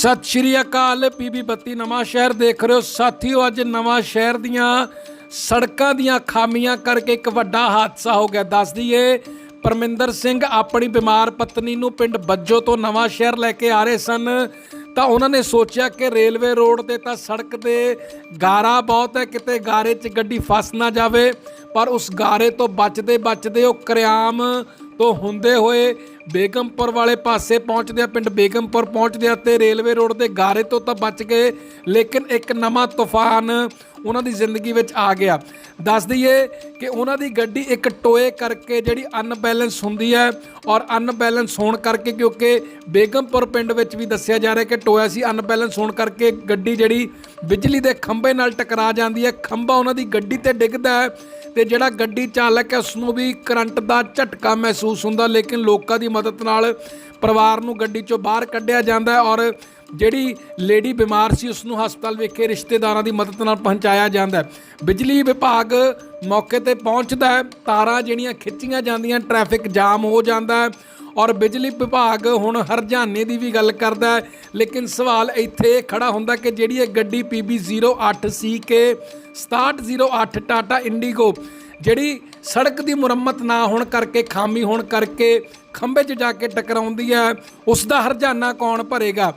ਸਤਿ ਸ਼੍ਰੀ ਅਕਾਲ। ਪੀਬੀ ਬੱਤੀ ਨਵਾਂ ਸ਼ਹਿਰ ਦੇਖ ਰਹੇ ਹੋ। ਸਾਥੀਓ, ਅੱਜ ਨਵਾਂ ਸ਼ਹਿਰ ਦੀਆਂ ਸੜਕਾਂ ਦੀਆਂ ਖਾਮੀਆਂ ਕਰਕੇ ਇੱਕ ਵੱਡਾ ਹਾਦਸਾ ਹੋ ਗਿਆ। ਦੱਸ ਦਈਏ, ਪਰਮਿੰਦਰ ਸਿੰਘ ਆਪਣੀ ਬਿਮਾਰ ਪਤਨੀ ਨੂੰ ਪਿੰਡ ਬੱਜੋ ਤੋਂ ਨਵਾਂ ਸ਼ਹਿਰ ਲੈ ਕੇ ਆ ਰਹੇ ਸਨ। ਤਾਂ ਉਹਨਾਂ ਨੇ ਸੋਚਿਆ ਕਿ ਰੇਲਵੇ ਰੋਡ ਤੇ ਤਾਂ ਸੜਕ ਤੇ ਗਾਰਾ ਬਹੁਤ ਹੈ, ਕਿਤੇ ਗਾਰੇ 'ਚ ਗੱਡੀ ਫਸ ਨਾ ਜਾਵੇ। ਪਰ ਉਸ ਗਾਰੇ ਤੋਂ ਬਚਦੇ ਬਚਦੇ ਉਹ ਕਰਿਆਮ ਤੋਂ ਹੁੰਦੇ ਹੋਏ ਬੇਗਮਪੁਰ ਵਾਲੇ ਪਾਸੇ ਪਹੁੰਚਦੇ ਆ, ਪਿੰਡ ਬੇਗਮਪੁਰ ਪਹੁੰਚਦੇ ਆ ਤੇ ਰੇਲਵੇ ਰੋਡ ਦੇ ਗਾਰੇ ਤੋਂ ਤਾਂ ਬਚ ਗਏ, ਲੇਕਿਨ ਇੱਕ ਨਵਾਂ ਤੂਫਾਨ ਉਹਨਾਂ ਦੀ ਜ਼ਿੰਦਗੀ ਵਿੱਚ ਆ ਗਿਆ। ਦੱਸ ਦਈਏ ਕਿ ਉਹਨਾਂ ਦੀ ਗੱਡੀ ਇੱਕ ਟੋਏ ਕਰਕੇ ਜਿਹੜੀ ਅਨਬੈਲੈਂਸ ਹੁੰਦੀ ਹੈ ਔਰ ਅਨਬੈਲੈਂਸ ਹੋਣ ਕਰਕੇ ਕਿਉਂਕਿ ਬੇਗਮਪੁਰ ਪਿੰਡ ਵਿੱਚ ਵੀ ਦੱਸਿਆ ਜਾ ਰਿਹਾ ਕਿ ਟੋਇਆ ਸੀ ਅਨਬੈਲੈਂਸ ਹੋਣ ਕਰਕੇ ਗੱਡੀ ਜਿਹੜੀ ਬਿਜਲੀ ਦੇ ਖੰਭੇ ਨਾਲ ਟਕਰਾ ਜਾਂਦੀ ਹੈ, ਖੰਭਾ ਉਹਨਾਂ ਦੀ ਗੱਡੀ ਤੇ ਡਿੱਗਦਾ ਹੈ ਤੇ ਜਿਹੜਾ ਗੱਡੀ ਚਾਲਕ ਹੈ ਉਸ ਨੂੰ ਵੀ ਕਰੰਟ ਦਾ ਝਟਕਾ ਮਹਿਸੂਸ ਹੁੰਦਾ, ਲੇਕਿਨ ਲੋਕਾਂ ਦੀ ਮਦਦ ਨਾਲ ਪਰਿਵਾਰ ਨੂੰ ਗੱਡੀ ਚੋਂ ਬਾਹਰ ਕੱਢਿਆ ਜਾਂਦਾ ਹੈ ਔਰ ਜਿਹੜੀ ਲੇਡੀ ਬਿਮਾਰ ਸੀ ਉਸ ਨੂੰ ਹਸਪਤਾਲ ਵਿਖੇ ਰਿਸ਼ਤੇਦਾਰਾਂ ਦੀ ਮਦਦ ਨਾਲ ਪਹੁੰਚਾਇਆ ਜਾਂਦਾ ਹੈ। ਬਿਜਲੀ ਵਿਭਾਗ ਮੌਕੇ ਤੇ ਪਹੁੰਚਦਾ ਹੈ। ਤਾਰਾਂ ਜਿਹੜੀਆਂ ਖਿੱਚੀਆਂ ਜਾਂਦੀਆਂ, ਟ੍ਰੈਫਿਕ ਜਾਮ ਹੋ ਜਾਂਦਾ ਹੈ ਔਰ ਬਿਜਲੀ ਵਿਭਾਗ ਹੁਣ ਹਰਜਾਨੇ ਦੀ ਵੀ ਗੱਲ ਕਰਦਾ ਹੈ। ਲੇਕਿਨ ਸਵਾਲ ਇੱਥੇ ਇਹ ਖੜਾ ਹੁੰਦਾ ਕਿ ਜਿਹੜੀ ਇਹ ਗੱਡੀ PB08CK 6708 ਟਾਟਾ ਇੰਡੀਗੋ, ਜਿਹੜੀ ਸੜਕ ਦੀ ਮੁਰੰਮਤ ਨਾ ਹੋਣ ਕਰਕੇ, ਖਾਮੀ ਹੋਣ ਕਰਕੇ ਖੰਭੇ 'ਚ ਜਾ ਕੇ ਟਕਰਾਉਂਦੀ ਹੈ ਉਸ ਦਾ ਹਰਜਾਨਾ ਕੌਣ ਭਰੇਗਾ?